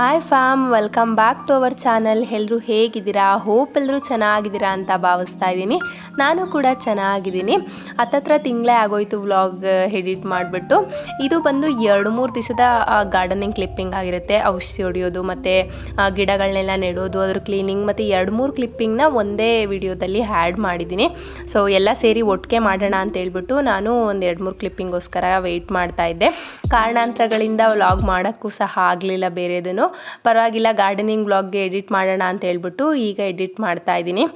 Hi fam welcome back to our channel ಎಲ್ಲರೂ ಹೇಗಿದ್ದೀರಾ? Hope ಎಲ್ಲರೂ ಚೆನ್ನಾಗಿದ್ದೀರಾ ಅಂತ ಭಾವಿಸ್ತಾ ಇದ್ದೀನಿ. ನಾನು ಕೂಡ ಚೆನ್ನಾಗಿದ್ದೀನಿ. ಹತ್ತತ್ರ ತಿಂಗಳೇ ಆಗೋಯ್ತು ವ್ಲಾಗ್ ಎಡಿಟ್ ಮಾಡಿಬಿಟ್ಟು. ಇದು ಬಂದು ಎರಡು ಮೂರು ದಿವಸದ ಗಾರ್ಡನಿಂಗ್ ಕ್ಲಿಪ್ಪಿಂಗ್ ಆಗಿರುತ್ತೆ. ಔಷಧಿ ಹೊಡೆಯೋದು ಮತ್ತು ಗಿಡಗಳನ್ನೆಲ್ಲ ನೆಡೋದು, ಅದ್ರ ಕ್ಲೀನಿಂಗ್ ಮತ್ತು ಎರಡು ಮೂರು ಕ್ಲಿಪ್ಪಿಂಗ್ನ ಒಂದೇ ವಿಡಿಯೋದಲ್ಲಿ ಆ್ಯಡ್ ಮಾಡಿದ್ದೀನಿ. ಸೊ ಎಲ್ಲ ಸೇರಿ ಒಟ್ಟಿಗೆ ಮಾಡೋಣ ಅಂತ ಹೇಳ್ಬಿಟ್ಟು ನಾನು ಒಂದು ಎರಡು ಮೂರು ಕ್ಲಿಪ್ಪಿಂಗೋಸ್ಕರ ವೆಯ್ಟ್ ಮಾಡ್ತಾ ಇದ್ದೆ. ಕಾರಣಾಂತರಗಳಿಂದ ವ್ಲಾಗ್ ಮಾಡೋಕ್ಕೂ ಸಹ ಆಗಲಿಲ್ಲ ಬೇರೆದನ್ನು. ಪರವಾಗಿಲ್ಲ ಗಾರ್ಡನಿಂಗ್ ಬ್ಲಾಗ್ಗೆ ಎಡಿಟ್ ಮಾಡೋಣ ಅಂತ ಹೇಳ್ಬಿಟ್ಟು ಈಗ ಎಡಿಟ್ ಮಾಡ್ತಾ ಇದ್ದೀನಿ.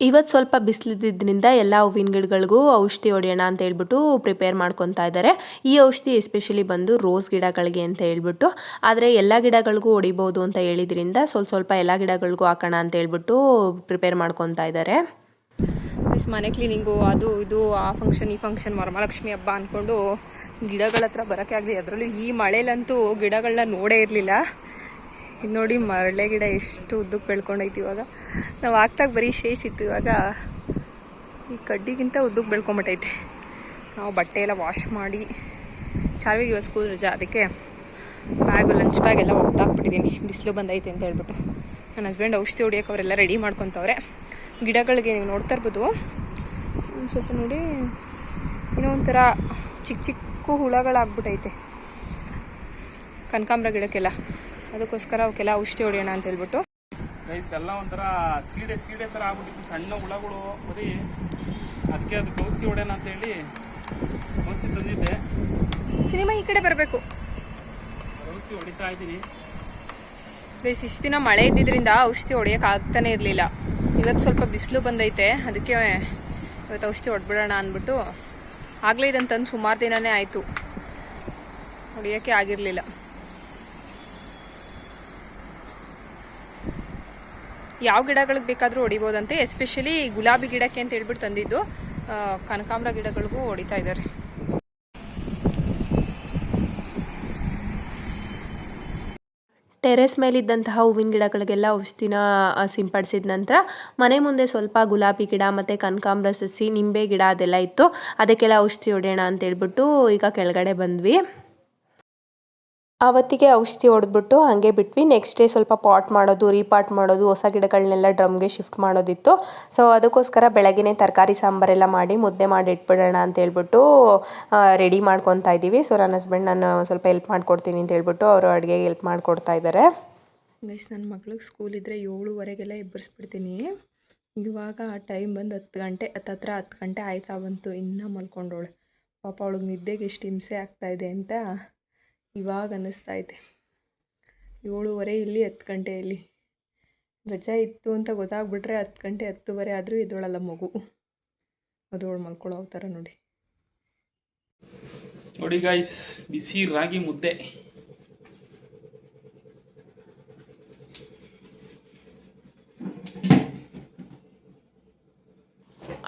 ಇವತ್ತು ಸ್ವಲ್ಪ ಬಿಸಿಲಿದ್ದರಿಂದ ಎಲ್ಲ ಹೂವಿನ ಗಿಡಗಳಿಗೂ ಔಷಧಿ ಹೊಡೆಯೋಣ ಅಂತ ಹೇಳ್ಬಿಟ್ಟು ಪ್ರಿಪೇರ್ ಮಾಡ್ಕೊತಾ ಇದ್ದಾರೆ. ಈ ಔಷಧಿ ಎಸ್ಪೆಷಲಿ ಬಂದು ರೋಸ್ ಗಿಡಗಳಿಗೆ ಅಂತ ಹೇಳ್ಬಿಟ್ಟು, ಆದರೆ ಎಲ್ಲ ಗಿಡಗಳಿಗೂ ಹೊಡಿಬೋದು ಅಂತ ಹೇಳಿದ್ರಿಂದ ಸ್ವಲ್ಪ ಸ್ವಲ್ಪ ಎಲ್ಲ ಗಿಡಗಳಿಗೂ ಹಾಕೋಣ ಅಂತ ಹೇಳ್ಬಿಟ್ಟು ಪ್ರಿಪೇರ್ ಮಾಡ್ಕೊತಾ ಇದ್ದಾರೆ. ಮಿಸ್ ಮನೆ ಕ್ಲೀನಿಂಗು, ಅದು ಇದು, ಆ ಫಂಕ್ಷನ್ ಈ ಫಂಕ್ಷನ್ ವರಮಹಾಲಕ್ಷ್ಮಿ ಹಬ್ಬ ಅಂದ್ಕೊಂಡು ಗಿಡಗಳ ಹತ್ರ ಬರೋಕ್ಕೆ ಆಗಲಿ ಅದರಲ್ಲೂ ಈ ಮಳೆಲಂತೂ ಗಿಡಗಳನ್ನ ನೋಡೇ ಇರಲಿಲ್ಲ. ಇದು ನೋಡಿ ಮರಳೆ ಗಿಡ ಎಷ್ಟು ಉದ್ದಕ್ಕೆ ಬೆಳ್ಕೊಂಡೈತಿ ಇವಾಗ. ನಾವು ಆಗ್ತಾಗ ಬರೀ ಶೇಷ್ ಇತ್ತು ಇವಾಗ. ಈ ಕಡ್ಡಿಗಿಂತ ಉದ್ದಕ್ಕೆ ಬೆಳ್ಕೊಂಬಿಟ್ಟೈತೆ. ನಾವು ಬಟ್ಟೆ ಎಲ್ಲ ವಾಶ್ ಮಾಡಿ, ಚಾರ್ವಿಗೆ ಇವಾಗ ಸ್ಕೂಲ್ ರಜಾ, ಅದಕ್ಕೆ ಬ್ಯಾಗು ಲಂಚ್ ಬ್ಯಾಗ್ ಎಲ್ಲ ಒಗ್ದಾಕ್ಬಿಟ್ಟಿದ್ದೀನಿ ಬಿಸಿಲು ಬಂದೈತೆ ಅಂತ ಹೇಳ್ಬಿಟ್ಟು. ನನ್ನ ಹಸ್ಬೆಂಡ್ ಔಷಧಿ ಹೊಡಿಯೋಕೆ ಅವರೆಲ್ಲ ರೆಡಿ ಮಾಡ್ಕೊತವ್ರೆ. ಗಿಡಗಳಿಗೆ ನೀವು ನೋಡ್ತಾ ಇರ್ಬೋದು. ಒಂದು ಸ್ವಲ್ಪ ನೋಡಿ. ಏನೋ ಒಂಥರ ಚಿಕ್ಕ ಚಿಕ್ಕ ಹುಳಗಳಾಗ್ಬಿಟ್ಟೈತೆ ಕನಕಾಂಬ್ರ ಗಿಡಕ್ಕೆಲ್ಲ. ಅದಕ್ಕೋಸ್ಕರ ಅವಕ್ಕೆಲ್ಲ ಔಷಧಿ ಹೊಡೆಯೋಣ ಅಂತ ಹೇಳ್ಬಿಟ್ಟು. ರೈಸ್ ಎಲ್ಲ ಒಂಥರ ಸೀಡೆ ಸೀಡೆ ಥರ ಆಗ್ಬಿಟ್ಟಿತ್ತು. ಸಣ್ಣ ಹುಳಗಳು ಬರೀ ಅದಕ್ಕೆ ಅದು ಔಷಧಿ ಹೊಡೆಯೋಣ ಅಂತ ಹೇಳಿ ಔಷಧಿ ತಂದಿದ್ದೆ. ಸಿನಿಮಾ ಈ ಕಡೆ ಬರಬೇಕು. ಔಷಧಿ ಹೊಡಿತಾ ಇದ್ದೀನಿ. ಬೇಸ್ ಇಷ್ಟು ದಿನ ಮಳೆ ಇದ್ದಿದ್ರಿಂದ ಔಷಧಿ ಹೊಡೆಯೋಕೆ ಆಗ್ತಾನೆ ಇರಲಿಲ್ಲ. ಇವತ್ತು ಸ್ವಲ್ಪ ಬಿಸಿಲು ಬಂದೈತೆ, ಅದಕ್ಕೆ ಇವತ್ತು ಔಷಧಿ ಹೊಡ್ಬಿಡೋಣ ಅಂದ್ಬಿಟ್ಟು ಆಗಲೇ ಇದಂತಂದು ತಂದು ಸುಮಾರು ದಿನವೇ ಆಯಿತು. ಹೊಡೆಯೋಕ್ಕೆ ಆಗಿರಲಿಲ್ಲ. ಯಾವ ಗಿಡಗಳಿಗೆ ಬೇಕಾದರೂ ಹೊಡಿಬೋದಂತೆ ಎಸ್ಪೆಷಲಿ ಗುಲಾಬಿ ಗಿಡಕ್ಕೆ ಅಂತ ಹೇಳ್ಬಿಟ್ಟು ತಂದಿದ್ದು ಕನಕಾಂಬರ ಗಿಡಗಳಿಗೂ ಹೊಡಿತಾ ಇದ್ದಾರೆ ಟೆರೆಸ್ ಮೇಲಿದ್ದಂತಹ ಹೂವಿನ ಗಿಡಗಳಿಗೆಲ್ಲ ಔಷಧಿನ ಸಿಂಪಡಿಸಿದ ನಂತರ ಮನೆ ಮುಂದೆ ಸ್ವಲ್ಪ ಗುಲಾಬಿ ಗಿಡ ಮತ್ತು ಕನಕಾಂಬ್ರ ಸಸಿ, ನಿಂಬೆ ಗಿಡ ಅದೆಲ್ಲ ಇತ್ತು. ಅದಕ್ಕೆಲ್ಲ ಔಷಧಿ ಹೊಡೆಯೋಣ ಅಂತ ಹೇಳ್ಬಿಟ್ಟು ಈಗ ಕೆಳಗಡೆ ಬಂದ್ವಿ. ಆವತ್ತಿಗೆ ಔಷಧಿ ಹೊಡೆದ್ಬಿಟ್ಟು ಹಾಗೆ ಬಿಟ್ವಿ. ನೆಕ್ಸ್ಟ್ ಡೇ ಸ್ವಲ್ಪ ಪಾಟ್ ಮಾಡೋದು ರೀಪಾಟ್ ಮಾಡೋದು, ಹೊಸ ಗಿಡಗಳನ್ನೆಲ್ಲ ಡ್ರಮ್ಗೆ ಶಿಫ್ಟ್ ಮಾಡೋದಿತ್ತು. ಸೊ ಅದಕ್ಕೋಸ್ಕರ ಬೆಳಗ್ಗೆನೇ ತರಕಾರಿ ಸಾಂಬಾರೆಲ್ಲ ಮಾಡಿ ಮುದ್ದೆ ಮಾಡಿ ಇಟ್ಬಿಡೋಣ ಅಂತ ಹೇಳ್ಬಿಟ್ಟು ರೆಡಿ ಮಾಡ್ಕೊತಾ ಇದ್ದೀವಿ. ಸೊ ನನ್ನ ಹಸ್ಬೆಂಡ್ ನಾನು ಸ್ವಲ್ಪ ಹೆಲ್ಪ್ ಮಾಡ್ಕೊಡ್ತೀನಿ ಅಂತ ಹೇಳ್ಬಿಟ್ಟು ಅವರು ಅಡುಗೆಗೆ ಹೆಲ್ಪ್ ಮಾಡ್ಕೊಡ್ತಾ ಇದ್ದಾರೆ. ಗೈಸ್ ನನ್ನ ಮಗ್ಳಿಗೆ ಸ್ಕೂಲ್ ಇದ್ದರೆ ಏಳುವರೆಗೆಲ್ಲ ಎಬ್ಬರಿಸ್ಬಿಡ್ತೀನಿ. ಇವಾಗ ಟೈಮ್ ಬಂದು ಹತ್ತು ಗಂಟೆ ಹತ್ತತ್ರ ಹತ್ತು ಗಂಟೆ ಆಯ್ತಾ ಬಂತು. ಇನ್ನೂ ಮಲ್ಕೊಂಡವಳೆ. ಪಾಪ ಅವಳಿಗೆ ನಿದ್ದೆಗೆ ಎಷ್ಟು ಹಿಂಸೆ ಆಗ್ತಾಯಿದೆ ಅಂತ ಇವಾಗ ಅನ್ನಿಸ್ತಾ ಐತೆ ಏಳುವರೆ ಇಲ್ಲಿ ಹತ್ತು ಗಂಟೆಯಲ್ಲಿ ರಜೆ ಇತ್ತು ಅಂತ ಗೊತ್ತಾಗ್ಬಿಟ್ರೆ ಹತ್ತು ಗಂಟೆ ಹತ್ತುವರೆ ಆದರೂ ಎದ್ದೋಳಲ್ಲ ಮಗು. ಅದು ಅವಳು ಮಲ್ಕೊಳ್ಳೋ ಥರ ನೋಡಿ. ನೋಡಿ ಗಾಯ್ಸ್ ಬಿಸಿ ರಾಗಿ ಮುದ್ದೆ.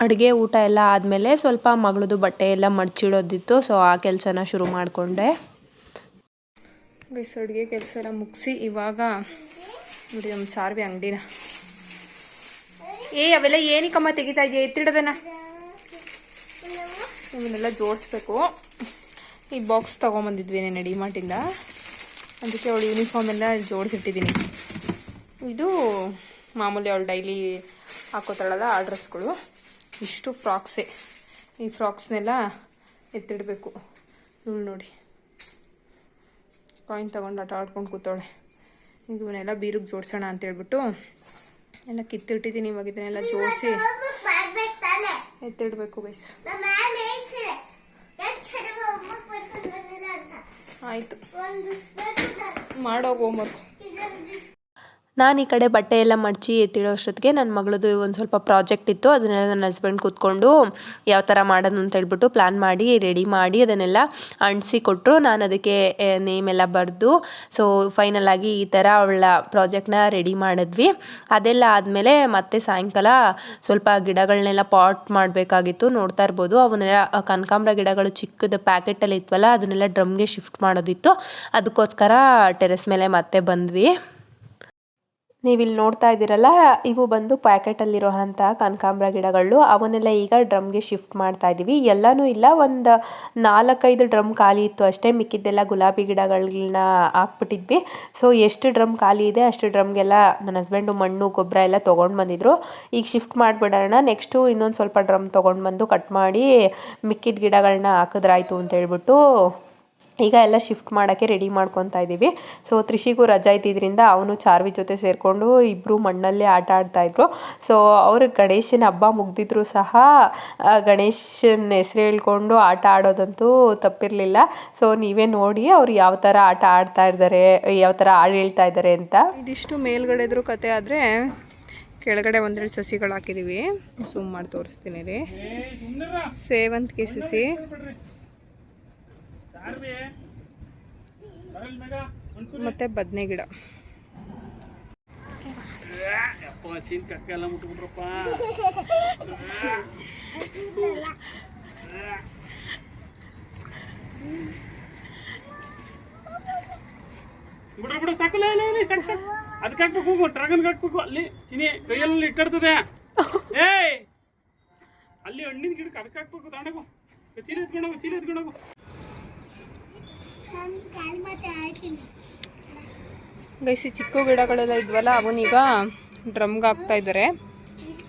ಅಡುಗೆ ಊಟ ಎಲ್ಲ ಆದಮೇಲೆ ಸ್ವಲ್ಪ ಮಗಳದು ಬಟ್ಟೆ ಎಲ್ಲ ಮಡಚಿಡೋದಿತ್ತು ಸೊ ಆ ಕೆಲಸನ ಶುರು ಮಾಡಿಕೊಂಡೆ. ಗೈಸ್ ಅಡುಗೆ ಕೆಲಸ ಎಲ್ಲ ಮುಗಿಸಿ ಇವಾಗ ನೋಡಿ ನಮ್ಮ ಚಾರ್ವಿ ಅಂಗಡಿನ. ಏ, ಅವೆಲ್ಲ ಏನಕ್ಕಮ್ಮ ತೆಗಿತಾ ಇದೆಯಾ? ಎತ್ತಿಡದನ ಇವನ್ನೆಲ್ಲ ಜೋಡಿಸ್ಬೇಕು. ಈ ಬಾಕ್ಸ್ ತೊಗೊಂಬಂದಿದ್ವಿ ನಾನು ಡಿಮಾರ್ಟಿಂದ ಅದಕ್ಕೆ ಅವಳು ಯೂನಿಫಾರ್ಮ್ ಎಲ್ಲ ಜೋಡಿಸಿಟ್ಟಿದ್ದೀನಿ. ಇದು ಮಾಮೂಲಿ ಅವಳು ಡೈಲಿ ಹಾಕೋತಾಳಲ್ಲ ಆ ಡ್ರೆಸ್ಗಳು ಇಷ್ಟು ಫ್ರಾಕ್ಸೇ ಈ ಫ್ರಾಕ್ಸ್ನೆಲ್ಲ ಎತ್ತಿಡಬೇಕು. ಇವಳು ನೋಡಿ. ಕಾಯಿನ್ ತೊಗೊಂಡು ಆಟ ಆಡ್ಕೊಂಡು ಕೂತವಳೆ. ಈಗ ಇವನ್ನೆಲ್ಲ ಬೀರಿಗೆ ಜೋಡಿಸೋಣ ಅಂತ ಹೇಳ್ಬಿಟ್ಟು ಎಲ್ಲ ಕಿತ್ತಿಟ್ಟಿದ್ದೀನಿ. ಇವಾಗ ಇದನ್ನೆಲ್ಲ ಜೋಡಿಸಿ ಎತ್ತಿಡಬೇಕು ಗೈಸ್ ಆಯಿತು. ಮಾಡೋಗು ಹೋಮ್ವರ್ಕ್ ನಾನು ಈ ಕಡೆ ಬಟ್ಟೆ ಎಲ್ಲ ಮಡಚಿ ಎತ್ತಿಡೋ ಅಷ್ಟೊತ್ತಿಗೆ ನನ್ನ ಮಗಳದು ಒಂದು ಸ್ವಲ್ಪ ಪ್ರಾಜೆಕ್ಟ್ ಇತ್ತು, ಅದನ್ನೆಲ್ಲ ನನ್ನ ಹಸ್ಬೆಂಡ್ ಕೂತ್ಕೊಂಡು ಯಾವ ಥರ ಮಾಡೋದು ಅಂತ ಹೇಳ್ಬಿಟ್ಟು ಪ್ಲ್ಯಾನ್ ಮಾಡಿ ರೆಡಿ ಮಾಡಿ ಅದನ್ನೆಲ್ಲ ಅಂಟಿಸಿ ಕೊಟ್ಟರು ನಾನು ಅದಕ್ಕೆ ನೇಮ್ ಎಲ್ಲ ಬರೆದು ಸೊ ಫೈನಲ್ ಆಗಿ ಈ ಥರ ಅವಳ ಪ್ರಾಜೆಕ್ಟ್ನ ರೆಡಿ ಮಾಡಿದ್ವಿ. ಅದೆಲ್ಲ ಆದಮೇಲೆ ಮತ್ತೆ ಸಾಯಂಕಾಲ ಸ್ವಲ್ಪ ಗಿಡಗಳನ್ನೆಲ್ಲ ಪಾಟ್ ಮಾಡಬೇಕಾಗಿತ್ತು, ನೋಡ್ತಾ ಇರ್ಬೋದು. ಅವನ್ನೆಲ್ಲ ಕನಕಾಂಬ್ರ ಗಿಡಗಳು ಚಿಕ್ಕದ ಪ್ಯಾಕೆಟಲ್ಲಿ ಇತ್ವಲ್ಲ, ಅದನ್ನೆಲ್ಲ ಡ್ರಮ್ಗೆ ಶಿಫ್ಟ್ ಮಾಡೋದಿತ್ತು. ಅದಕ್ಕೋಸ್ಕರ ಟೆರೆಸ್ ಮೇಲೆ ಮತ್ತೆ ಬಂದ್ವಿ. ನೀವಿಲ್ಲಿ ನೋಡ್ತಾ ಇದ್ದೀರಲ್ಲ, ಇವು ಬಂದು ಪ್ಯಾಕೆಟಲ್ಲಿರೋಂಥ ಕನಕಾಂಬ್ರ ಗಿಡಗಳು. ಅವನ್ನೆಲ್ಲ ಈಗ ಡ್ರಮ್ಗೆ ಶಿಫ್ಟ್ ಮಾಡ್ತಾ ಇದ್ದೀವಿ ಎಲ್ಲನೂ ಇಲ್ಲ, ಒಂದು ನಾಲ್ಕೈದು ಡ್ರಮ್ ಖಾಲಿ ಇತ್ತು ಅಷ್ಟೇ. ಮಿಕ್ಕಿದ್ದೆಲ್ಲ ಗುಲಾಬಿ ಗಿಡಗಳನ್ನ ಹಾಕ್ಬಿಟ್ಟಿದ್ವಿ. ಸೊ, ಎಷ್ಟು ಡ್ರಮ್ ಖಾಲಿ ಇದೆ, ಅಷ್ಟು ಡ್ರಮ್ಗೆಲ್ಲ ನನ್ನ ಹಸ್ಬೆಂಡು ಮಣ್ಣು, ಗೊಬ್ಬರ ಎಲ್ಲ ತೊಗೊಂಡು ಬಂದಿದ್ರು. ಈಗ ಶಿಫ್ಟ್ ಮಾಡಿಬಿಡೋಣ, ನೆಕ್ಸ್ಟು ಇನ್ನೊಂದು ಸ್ವಲ್ಪ ಡ್ರಮ್ ತೊಗೊಂಡು ಬಂದು ಕಟ್ ಮಾಡಿ ಮಿಕ್ಕಿದ ಗಿಡಗಳನ್ನ ಹಾಕಿದ್ರಾಯ್ತು ಅಂತ ಹೇಳ್ಬಿಟ್ಟು ಈಗ ಎಲ್ಲ ಶಿಫ್ಟ್ ಮಾಡೋಕ್ಕೆ ರೆಡಿ ಮಾಡ್ಕೊತಾ ಇದ್ದೀವಿ. ಸೊ ತ್ರಿಷಿಗೂ ರಜಾ ಇದ್ದಿದ್ದರಿಂದ ಅವನು ಚಾರ್ವಿ ಜೊತೆ ಸೇರಿಕೊಂಡು ಇಬ್ಬರು ಮಣ್ಣಲ್ಲೇ ಆಟ ಆಡ್ತಾಯಿದ್ರು ಸೊ ಅವರು ಗಣೇಶನ ಹಬ್ಬ ಮುಗ್ದಿದ್ರು ಸಹ ಗಣೇಶನ ಹೆಸರು ಹೇಳ್ಕೊಂಡು ಆಟ ಆಡೋದಂತೂ ತಪ್ಪಿರಲಿಲ್ಲ. ಸೊ ನೀವೇ ನೋಡಿ ಅವ್ರು ಯಾವ ಥರ ಆಟ ಆಡ್ತಾ ಇದ್ದಾರೆ, ಯಾವ ಥರ ಹಾಡು ಹೇಳ್ತಾ ಇದ್ದಾರೆ ಅಂತ. ಇದಿಷ್ಟು ಮೇಲ್ಗಡೆದ್ರು ಕತೆ ಆದರೆ ಕೆಳಗಡೆ ಒಂದೆರಡು ಸಸಿಗಳು ಹಾಕಿದ್ದೀವಿ ಝೂಮ್ ಮಾಡಿ ತೋರಿಸ್ತೀನಿ ರೀ. ಸೇವಂತಿಗೆ ಸಸಿ. ಮತ್ತು ಬದನೆ ಗಿಡ. ಸೀನ್ ಕಕ್ಕ ಎಲ್ಲ ಮುಟ್ಬಿಟ್ರಪ್ಪ. ಬಿಡ್ರ ಬಿಡು ಸಾಕಲ್ಲ ಇಲ್ಲ ಇಲ್ಲಿ ಸಾಕು ಸಾಕು. ಅದಕ್ಕೆ ಹಾಕ್ಬೇಕು ಡ್ರಾಗನ್ ಡ್ರ್ಯಾಗನ್ಗೆ ಹಾಕ್ಬೇಕು. ಅಲ್ಲಿ ಚಿನಿ ಕೈಯಲ್ಲಿ ಇಟ್ಟಿರ್ತದೆ ಏಯ್. ಅಲ್ಲಿ ಹಣ್ಣಿನ ಗಿಡಕ್ಕೆ ಅದಕ್ಕೆ ಹಾಕ್ಬೇಕು ದಾಣಗು ಚೀಲ ಎತ್ಕೊಂಡೋಗು ಚೀಲ ಎತ್ಕೊಂಡೋಗು. ಗೈಸಿ ಚಿಕ್ಕ ಗಿಡಗಳೆಲ್ಲ ಇದ್ವಲ್ಲ ಅವನೀಗ ಡ್ರಮ್ಗೆ ಹಾಕ್ತಾ ಇದ್ದಾರೆ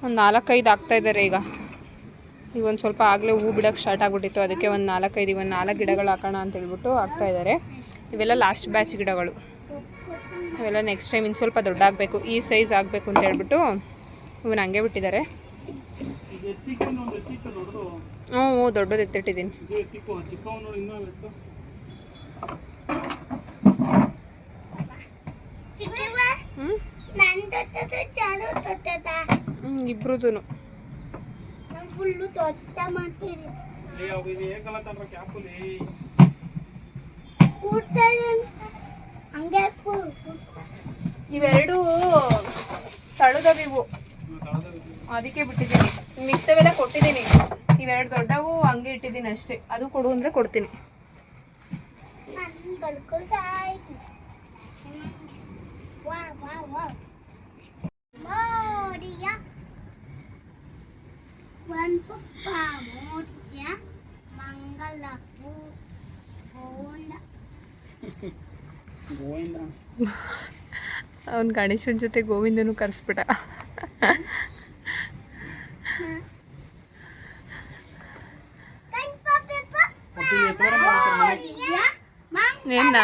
ಒಂದು ನಾಲ್ಕೈದು ಹಾಕ್ತಾ ಇದ್ದಾರೆ ಈಗ. ಈಗ ಒಂದು ಸ್ವಲ್ಪ ಆಗಲೇ ಹೂ ಬಿಡೋಕ್ಕೆ ಸ್ಟಾರ್ಟ್ ಆಗಿಬಿಟ್ಟಿತ್ತು. ಅದಕ್ಕೆ ಒಂದು ನಾಲ್ಕೈದು ಒಂದು ನಾಲ್ಕು ಗಿಡಗಳು ಹಾಕೋಣ ಅಂತ ಹೇಳ್ಬಿಟ್ಟು ಹಾಕ್ತಾ ಇದ್ದಾರೆ ಇವೆಲ್ಲ ಲಾಸ್ಟ್ ಬ್ಯಾಚ್ ಗಿಡಗಳು. ಇವೆಲ್ಲ ನೆಕ್ಸ್ಟ್ ಟೈಮ್ ಇನ್ನು ಸ್ವಲ್ಪ ದೊಡ್ಡ ಆಗಬೇಕು, ಈ ಸೈಜ್ ಆಗಬೇಕು ಅಂತ ಹೇಳ್ಬಿಟ್ಟು ಇವನ್ನ ಹಂಗೆ ಬಿಟ್ಟಿದ್ದಾರೆ ಹ್ಞೂ ಹ್ಞೂ ದೊಡ್ಡದು ಎತ್ತಿಟ್ಟಿದ್ದೀನಿ ಇದು ಎತ್ತಿಕ್ಕೋ ಚಿಕ್ಕವನು ಇನ್ನೂ ಎತ್ತು ಹ್ಞೂ ಹ್ಞೂ ಇಬ್ರದ್ದು ಫುಲ್ಲು ದೊಡ್ಡ ಮಾಡ್ತೀರಿ ಹಂಗೆ ಇವೆರಡು ತಳದವಿವು. ಅದಕ್ಕೆ ಬಿಟ್ಟಿದ್ದೀನಿ. ಮಿಕ್ತವೆಲ್ಲ ಕೊಟ್ಟಿದ್ದೀನಿ. ಇವೆರಡು ದೊಡ್ಡವು ಹಂಗೆ ಇಟ್ಟಿದ್ದೀನಿ ಅಷ್ಟೇ. ಅದು ಕೊಡು ಅಂದ್ರೆ ಕೊಡ್ತೀನಿ. ನಾನು ಒಂದು ಪಪ್ಪ ಮೋಡಿಯ ಮಂಗಲ ಹೂ ಹೋಂಡ ಗೋವಿಂದ ಅವ್ನು ಗಣೇಶನ ಜೊತೆ ಗೋವಿಂದನು ಕರೆಸ್ಬಿಟ ಏನ?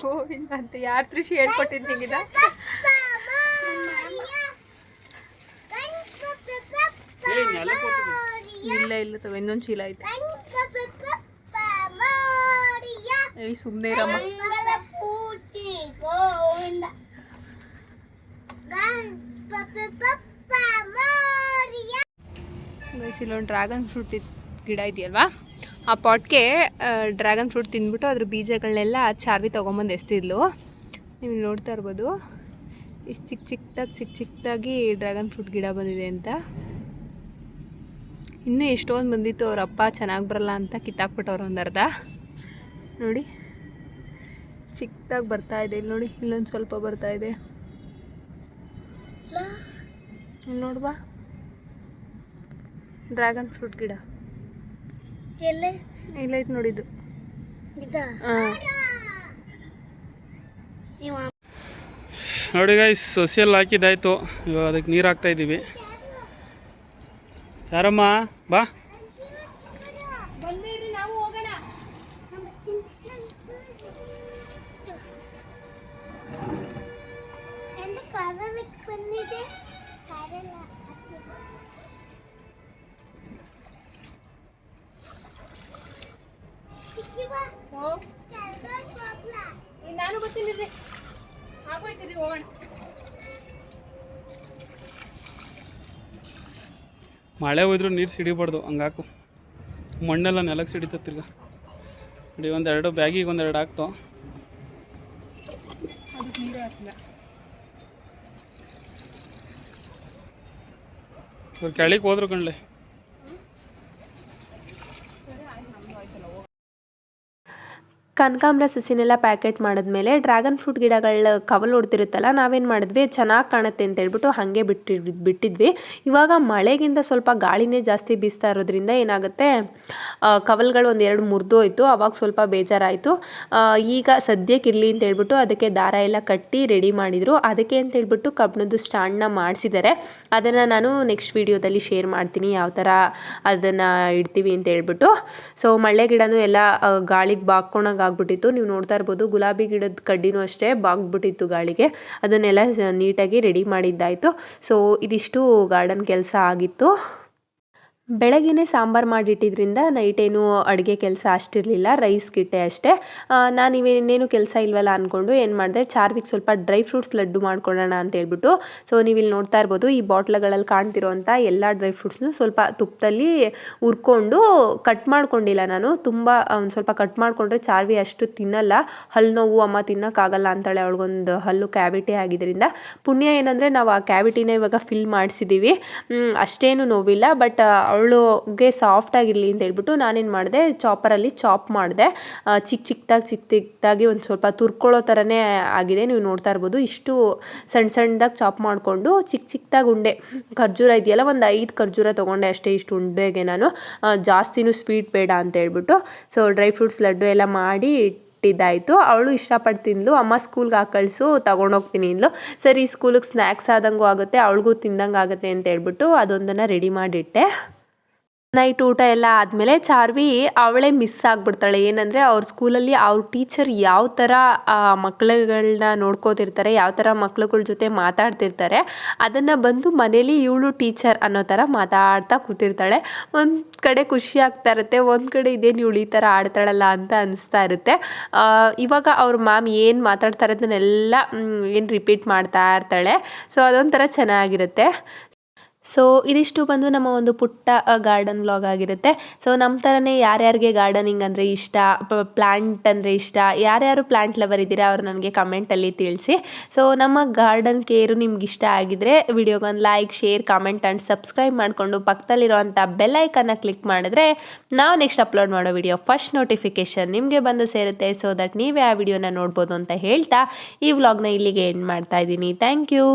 ಗೋವಿಂದ ಅಂತ ಯಾರು ಕೃಷಿ ಹೇಳ್ಕೊಟ್ಟಿದ್ದು ಇಲ್ಲ ಇಲ್ಲ ತಗೋ, ಇನ್ನೊಂದು ಚೀಲ ಐತೆ. ಹೇಳಿ ಸುಮ್ಮನೆ ಇರಮ್ಮ. ಇಲ್ಲೊಂದು ಡ್ರ್ಯಾಗನ್ ಫ್ರೂಟ್ ಗಿಡ ಇದೆಯಲ್ವಾ? ಆ ಪಾಟ್ಗೆ ಡ್ರ್ಯಾಗನ್ ಫ್ರೂಟ್ ತಿಂದ್ಬಿಟ್ಟು ಅದ್ರ ಬೀಜಗಳನ್ನೆಲ್ಲ ಚಾರ್ವಿ ತೊಗೊಂಬಂದು ಎಸ್ತಿದ್ಲು. ನೀವು ನೋಡ್ತಾ ಇರ್ಬೋದು. ಇಷ್ಟು ಚಿಕ್ಕ ಚಿಕ್ಕದಾಗಿ ಚಿಕ್ಕ ಚಿಕ್ಕದಾಗಿ ಡ್ರ್ಯಾಗನ್ ಫ್ರೂಟ್ ಗಿಡ ಬಂದಿದೆ ಅಂತ. ಇನ್ನೂ ಎಷ್ಟೊಂದು ಬಂದಿತ್ತು ಅವ್ರ ಅಪ್ಪ ಚೆನ್ನಾಗಿ ಬರಲ್ಲ ಅಂತ ಕಿತ್ತಾಕ್ಬಿಟ್ಟವ್ರು ಒಂದು ಅರ್ಧ. ನೋಡಿ ಚಿಕ್ಕದಾಗಿ ಬರ್ತಾ ಇದೆ. ಇಲ್ಲಿ ನೋಡಿ ಇಲ್ಲೊಂದು ಸ್ವಲ್ಪ ಬರ್ತಾ ಇದೆ. ಇಲ್ಲಿ ನೋಡ್ಬಾ ಡ್ರ್ಯಾಗನ್ ಫ್ರೂಟ್ ಗಿಡ. ಇಲ್ಲೈತ್ ಇಲ್ಲೈತೆ ನೋಡಿದ್ದು ನೋಡಿ ಗೈಸ್ ಸಸಿಯಲ್ಲಿ ಹಾಕಿದ್ದಾಯ್ತು. ಇವಾಗ ಅದಕ್ಕೆ ನೀರು ಹಾಕ್ತಾ ಇದ್ದೀವಿ ಯಾರಮ್ಮ? Bah. ಮಳೆ ಹೋಯ್ದ್ರು ನೀರು ಸಿಡಿಬಾರ್ದು ಹಂಗಾಕು ಮಣ್ಣೆಲ್ಲ ನೆಲಕ್ಕೆ ಸಿಡಿತ ತಿರ್ಗ. ನೋಡಿ ಒಂದೆರಡು ಬ್ಯಾಗಿಗೆ ಒಂದೆರಡು ಹಾಕ್ತು. ಇವ್ರು ಕೆಳಗೆ ಹೋದ್ರು ಕಣ್ಲೆ. ಕನಕಾಂಬರ ಸಸಿನೆಲ್ಲ ಪ್ಯಾಕೆಟ್ ಮಾಡಿದ್ಮೇಲೆ ಡ್ರ್ಯಾಗನ್ ಫ್ರೂಟ್ ಗಿಡಗಳ ಕವಲ್ ಹೊಡ್ತಿರುತ್ತಲ್ಲ ನಾವೇನು ಮಾಡಿದ್ವಿ, ಚೆನ್ನಾಗಿ ಕಾಣುತ್ತೆ ಅಂತ ಹೇಳ್ಬಿಟ್ಟು ಹಾಗೆ ಬಿಟ್ಟಿ, ಬಿಟ್ಟಿದ್ವಿ. ಇವಾಗ ಮಳೆಗಿಂತ ಸ್ವಲ್ಪ ಗಾಳಿನೇ ಜಾಸ್ತಿ ಬೀಸ್ತಾ ಇರೋದ್ರಿಂದ ಏನಾಗುತ್ತೆ ಕವಲ್ಗಳು ಒಂದು ಎರಡು ಮುರಿದು ಹೋಯ್ತು, ಅವಾಗ ಸ್ವಲ್ಪ ಬೇಜಾರಾಯಿತು. ಈಗ ಸದ್ಯಕ್ಕೆ ಇರಲಿ ಅಂತ ಹೇಳ್ಬಿಟ್ಟು ಅದಕ್ಕೆ ದಾರ ಎಲ್ಲ ಕಟ್ಟಿ ರೆಡಿ ಮಾಡಿದರು. ಅದಕ್ಕೆ ಅಂತ ಹೇಳ್ಬಿಟ್ಟು ಕಬ್ಬಣದ್ದು ಸ್ಟ್ಯಾಂಡ್ನ ಮಾಡಿಸಿದ್ದಾರೆ ಅದನ್ನು ನಾನು ನೆಕ್ಸ್ಟ್ ವೀಡಿಯೋದಲ್ಲಿ ಶೇರ್ ಮಾಡ್ತೀನಿ, ಯಾವ ಥರ ಅದನ್ನು ಇಡ್ತೀವಿ ಅಂತ ಹೇಳ್ಬಿಟ್ಟು. ಸೊ ಮಳೆ ಗಿಡನೂ ಎಲ್ಲ ಗಾಳಿಗೆ ಬಾಕ್ಕೊಂಡಾಗ ಆಗ್ಬಿಟ್ಟಿತ್ತು ನೀವು ನೋಡ್ತಾ ಇರ್ಬೋದು, ಗುಲಾಬಿ ಗಿಡದ ಕಡ್ಡಿನೂ ಅಷ್ಟೇ ಬಾಗ್ಬಿಟ್ಟಿತ್ತು ಗಾಳಿಗೆ. ಅದನ್ನೆಲ್ಲ ನೀಟಾಗಿ ರೆಡಿ ಮಾಡಿದ್ದಾಯಿತು. ಸೊ, ಇದಿಷ್ಟು ಗಾರ್ಡನ್ ಕೆಲಸ ಆಗಿತ್ತು. ಬೆಳಗ್ಗೆನೇ ಸಾಂಬಾರು ಮಾಡಿಟ್ಟಿದ್ರಿಂದ ನೈಟೇನು ಅಡುಗೆ ಕೆಲಸ ಅಷ್ಟಿರಲಿಲ್ಲ, ರೈಸ್ ಗಿಟ್ಟೆ ಅಷ್ಟೇ. ನಾನು ಇನ್ನೇನು ಕೆಲಸ ಇಲ್ವಲ್ಲ ಅಂದ್ಕೊಂಡು ಏನು ಮಾಡಿದೆ ಚಾರ್ವಿಗೆ ಸ್ವಲ್ಪ ಡ್ರೈ ಫ್ರೂಟ್ಸ್ ಲಡ್ಡು ಮಾಡ್ಕೊಳ್ಳೋಣ ಅಂತ ಹೇಳ್ಬಿಟ್ಟು ಸೊ ನೀವು ಇಲ್ಲಿ ನೋಡ್ತಾ ಇರ್ಬೋದು ಈ ಬಾಟ್ಲಗಳಲ್ಲಿ ಕಾಣ್ತಿರೋಂಥ ಎಲ್ಲ ಡ್ರೈ ಫ್ರೂಟ್ಸ್ನು ಸ್ವಲ್ಪ ತುಪ್ಪದಲ್ಲಿ ಹುರ್ಕೊಂಡು ಕಟ್ ಮಾಡ್ಕೊಂಡಿಲ್ಲ ನಾನು. ತುಂಬ ಒಂದು ಸ್ವಲ್ಪ ಕಟ್ ಮಾಡಿಕೊಂಡ್ರೆ ಚಾರ್ವಿ ಅಷ್ಟು ತಿನ್ನಲ್ಲ. ಹಲ್ಲು ನೋವು, ಅಮ್ಮ ತಿನ್ನೋಕ್ಕಾಗಲ್ಲ ಅಂತಾಳೆ ಅವಳಿಗೊಂದು ಹಲ್ಲು ಕ್ಯಾವಿಟಿ ಆಗಿದ್ದರಿಂದ ಪುಣ್ಯ ಏನಂದರೆ ನಾವು ಆ ಕ್ಯಾವಿಟಿನ ಇವಾಗ ಫಿಲ್ ಮಾಡಿಸಿದ್ದೀವಿ ಅಷ್ಟೇನು ನೋವಿಲ್ಲ, ಬಟ್ ಅವಳಿಗೆ ಸಾಫ್ಟ್ ಆಗಿರಲಿ ಅಂತ ಹೇಳ್ಬಿಟ್ಟು ನಾನೇನು ಮಾಡಿದೆ ಚಾಪರಲ್ಲಿ ಚಾಪ್ ಮಾಡಿದೆ. ಚಿಕ್ಕ ಚಿಕ್ಕದಾಗಿ ಚಿಕ್ಕ ಚಿಕ್ಕದಾಗಿ ಒಂದು ಸ್ವಲ್ಪ ತುರ್ಕೊಳ್ಳೋ ಥರನೇ ಆಗಿದೆ, ನೀವು ನೋಡ್ತಾ ಇರ್ಬೋದು. ಇಷ್ಟು ಸಣ್ಣ ಸಣ್ಣದಾಗಿ ಚಾಪ್ ಮಾಡಿಕೊಂಡು ಚಿಕ್ಕ ಚಿಕ್ಕದಾಗಿ ಉಂಡೆ. ಖರ್ಜೂರ ಇದೆಯಲ್ಲ, ಒಂದು ಐದು ಖರ್ಜೂರ ತೊಗೊಂಡೆ ಅಷ್ಟೇ ಇಷ್ಟು ಉಂಡೆಗೆ ನಾನು. ಜಾಸ್ತಿನೂ ಸ್ವೀಟ್ ಬೇಡ ಅಂತ ಹೇಳ್ಬಿಟ್ಟು. ಸೊ ಡ್ರೈ ಫ್ರೂಟ್ಸ್ ಲಡ್ಡು ಎಲ್ಲ ಮಾಡಿ ಇಟ್ಟಿದ್ದಾಯಿತು. ಅವಳು ಇಷ್ಟಪಟ್ಟು ತಿಂದ್ಲು. ಅಮ್ಮ ಸ್ಕೂಲ್ಗೆ ಹಾಕಿ ಕಳಿಸು ತಗೊಂಡೋಗ್ತೀನಿ ಅಂದ್ಲು. ಸರಿ ಸ್ಕೂಲಿಗೆ ಸ್ನ್ಯಾಕ್ಸ್ ಆದಂಗೂ ಆಗುತ್ತೆ, ಅವಳಿಗೂ ತಿಂದಂಗೆ ಆಗುತ್ತೆ ಅಂತ ಹೇಳ್ಬಿಟ್ಟು ಅದೊಂದನ್ನು ರೆಡಿ ಮಾಡಿಟ್ಟೆ. ನೈಟ್ ಊಟ ಎಲ್ಲ ಆದಮೇಲೆ ಚಾರ್ವಿ ಅವಳೇ ಮಿಸ್ ಆಗಿಬಿಡ್ತಾಳೆ. ಏನಂದರೆ ಅವ್ರ ಸ್ಕೂಲಲ್ಲಿ ಅವ್ರ ಟೀಚರ್ ಯಾವ ಥರ ಮಕ್ಳುಗಳನ್ನ ಮಕ್ಳುಗಳ್ನ ನೋಡ್ಕೋತಿರ್ತಾರೆ, ಯಾವ ಥರ ಮಕ್ಳುಗಳ ಜೊತೆ ಮಾತಾಡ್ತಿರ್ತಾರೆ, ಅದನ್ನು ಬಂದು ಮನೇಲಿ ಇವಳು ಟೀಚರ್ ಅನ್ನೋ ಥರ ಮಾತಾಡ್ತಾ ಕೂತಿರ್ತಾಳೆ. ಒಂದು ಕಡೆ ಖುಷಿ ಆಗ್ತಾ ಇರುತ್ತೆ, ಒಂದು ಕಡೆ ಇದೇನು ಇವಳು ಈ ಥರ ಆಡ್ತಾಳಲ್ಲ ಅಂತ ಅನಿಸ್ತಾ ಇರುತ್ತೆ. ಇವಾಗ ಅವ್ರ ಮ್ಯಾಮ್ ಏನು ಮಾತಾಡ್ತಾರೆ ಅದನ್ನೆಲ್ಲ ಏನು ರಿಪೀಟ್ ಮಾಡ್ತಾ ಇರ್ತಾಳೆ. ಸೊ ಅದೊಂಥರ ಚೆನ್ನಾಗಿರುತ್ತೆ. ಸೊ ಇದಿಷ್ಟು ಬಂದು ನಮ್ಮ ಒಂದು ಪುಟ್ಟ ಗಾರ್ಡನ್ ವ್ಲಾಗ್ ಆಗಿರುತ್ತೆ. ಸೊ ನಮ್ಮ ಥರನೇ ಯಾರ್ಯಾರಿಗೆ ಗಾರ್ಡನಿಂಗ್ ಅಂದರೆ ಇಷ್ಟ ಪ್ಲ್ಯಾಂಟ್ ಅಂದರೆ ಇಷ್ಟ, ಯಾರ್ಯಾರು ಪ್ಲ್ಯಾಂಟ್ ಲವರ್ ಇದ್ದೀರಾ ಅವ್ರು ನನಗೆ ಕಮೆಂಟಲ್ಲಿ ತಿಳಿಸಿ. ಸೊ ನಮ್ಮ ಗಾರ್ಡನ್ ಕೇರು ನಿಮ್ಗೆ ಇಷ್ಟ ಆಗಿದ್ರೆ ವಿಡಿಯೋಗೊಂದು like share comment and subscribe ಮಾಡಿಕೊಂಡು ಪಕ್ಕದಲ್ಲಿರುವಂಥ ಬೆಲ್ಲೈಕನ್ನ ಕ್ಲಿಕ್ ಮಾಡಿದ್ರೆ ನಾವು ನೆಕ್ಸ್ಟ್ ಅಪ್ಲೋಡ್ ಮಾಡೋ ವಿಡಿಯೋ ಫಸ್ಟ್ ನೋಟಿಫಿಕೇಷನ್ ನಿಮಗೆ ಬಂದು ಸೇರುತ್ತೆ. ಸೊ ದಟ್ ನೀವೇ ಆ ವಿಡಿಯೋನ ನೋಡ್ಬೋದು ಅಂತ ಹೇಳ್ತಾ ಈ ವ್ಲಾಗ್ನ ಇಲ್ಲಿಗೆ ಎಂಡ್ ಮಾಡ್ತಾ ಇದ್ದೀನಿ. Thank you